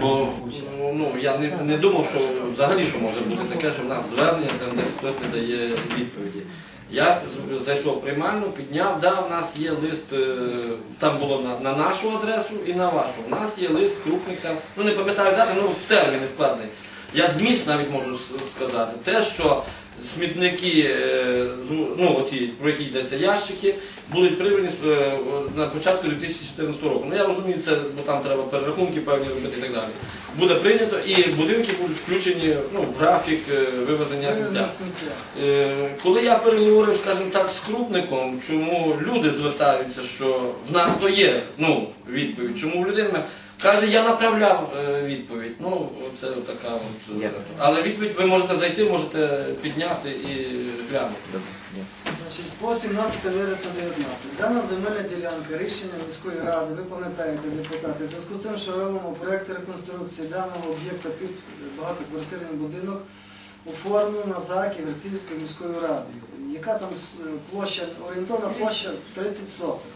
Бо ну, я не, не думав, що взагалі що може бути таке, що в нас звернення, там де хтось не дає відповіді. Я зайшов приймальну, підняв, да, в нас є лист, е, там було на, на нашу адресу і на вашу. У нас є лист крупника, ну не пам'ятаю дати, ну в терміни вкладений. Я зміст навіть можу сказати. Те, що смітники, е, ну оті, про які йдеться ящики, будуть прибрані е, на початку 2014 року. Ну я розумію, це бо там треба перерахунки певні робити і так далі. Буде прийнято і будинки будуть включені ну, в графік е, вивезення сміття. Коли я переговорив, скажімо так, з крупником, чому люди звертаються, що в нас то є ну, відповідь, чому в людини каже, я направляв е, відповідь. Ну, це така от. е, Але відповідь ви можете зайти, можете підняти і глянути. Значить, по 17 вересня 19. Дана земельна ділянка, рішення міської ради, ви пам'ятаєте, депутати, в зв'язку з тим, що робимо проєкт реконструкції даного об'єкта під багатоквартирний будинок, оформлено за Ківерцівською міською радою. Яка там площа, орієнтовна площа 30 сотих.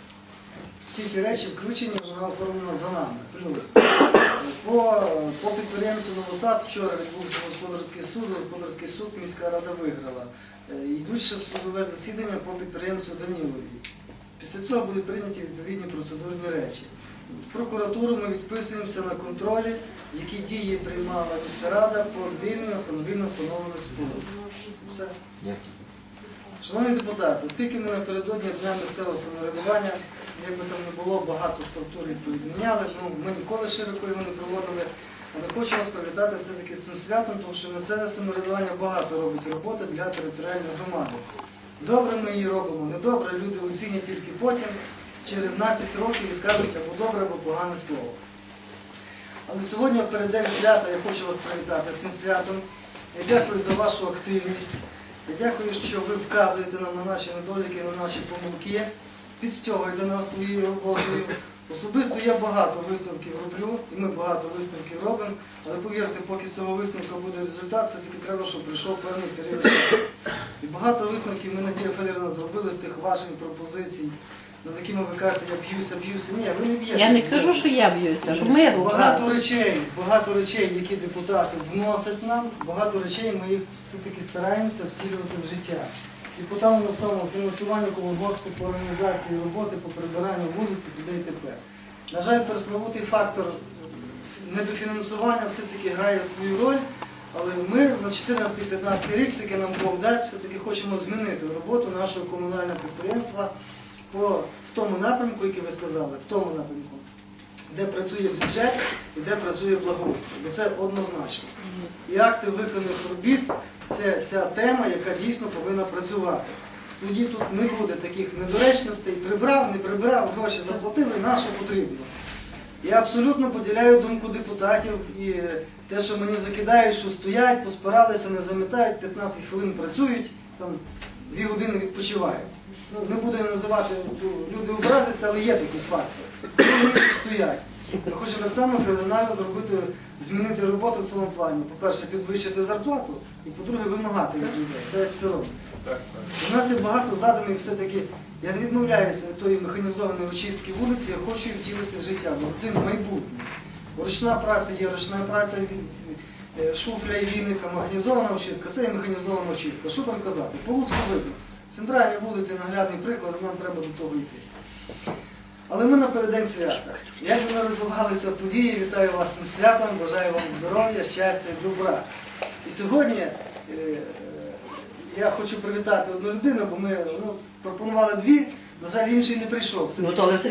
Всі ті речі включені, вона оформлена за нами. Плюс по, по підприємцю Новосад вчора відбувся господарський суд, господарський суд міська рада виграла. Е, Йдуть ще судове засідання по підприємцю Данілові. Після цього будуть прийняті відповідні процедурні речі. В прокуратуру ми відписуємося на контролі, які дії приймала міська рада по звільненню самовільно встановлених споруд. Все. Шановні депутати, оскільки ми напередодні Дня місцевого самоврядування, як би там не було, багато структур відповідь міняли, ну, ми ніколи широко його не проводили, але хочу вас привітати все-таки цим святом, тому що місцеве самоврядування багато робить роботи для територіальної громади. Добре ми її робимо, недобре, люди оцінять тільки потім, через 12 років і скажуть або добре, або погане слово. Але сьогодні, в переддень свята, я хочу вас привітати з тим святом. Я дякую за вашу активність. Я дякую, що ви вказуєте нам на наші недоліки, на наші помилки, підстягуєте нас своєю роботою. Особисто я багато висновків роблю, і ми багато висновків робимо, але повірте, поки з цього висновка буде результат, все-таки треба, щоб прийшов певний період часу. І багато висновків ми, Надія Федорівна, зробили з тих ваших пропозицій, над якими ви кажете, я б'юся, б'юся. Ні, ви не б'єте. Я не кажу, що я б'юся, що ми Багато речей, багато речей, які депутати вносять нам, багато речей ми їх все-таки стараємося втілювати в життя. І по тому самому фінансуванню колгоспу, по організації роботи, по прибиранню вулиці, туди і тепер. На жаль, пересловутий фактор недофінансування все-таки грає свою роль, але ми на 14-15 рік, який нам Бог дасть, все-таки хочемо змінити роботу нашого комунального підприємства по, в тому напрямку, який ви сказали, в тому напрямку де працює бюджет і де працює благоустрій. Бо це однозначно. І акти виконаних робіт це ця тема, яка дійсно повинна працювати. Тоді тут не буде таких недоречностей, прибрав, не прибрав, гроші заплатили, на потрібно. Я абсолютно поділяю думку депутатів і те, що мені закидають, що стоять, поспиралися, не замітають, 15 хвилин працюють, там 2 години відпочивають. Ну, не буду називати, люди образяться, але є такий фактор. Люди стоять. Ми хочемо так само кардинально зробити, змінити роботу в цьому плані. По-перше, підвищити зарплату, і по-друге, вимагати від людей, так як це робиться. У нас є багато задумів, все-таки я не відмовляюся від тої механізованої очистки вулиці, я хочу втілити життя, бо за цим майбутнє. Ручна праця є ручна праця, шуфля і віника, механізована очистка, це є механізована очистка. Що там казати? По Луцьку видно. Центральні вулиці наглядний приклад, нам треба до того йти. Але ми напередодні свята. Як би не розвивалися події, вітаю вас цим святом, бажаю вам здоров'я, щастя і добра. І сьогодні е, е, я хочу привітати одну людину, бо ми ну, пропонували дві, на жаль, інший не прийшов. Ну, то але все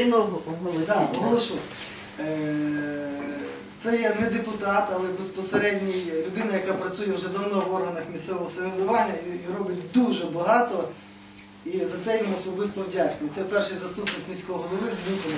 так, оголошу. Це є не депутат, але безпосередній людина, яка працює вже давно в органах місцевого середування і, робить дуже багато. І за це йому особисто вдячний. Це перший заступник міського голови з Зінко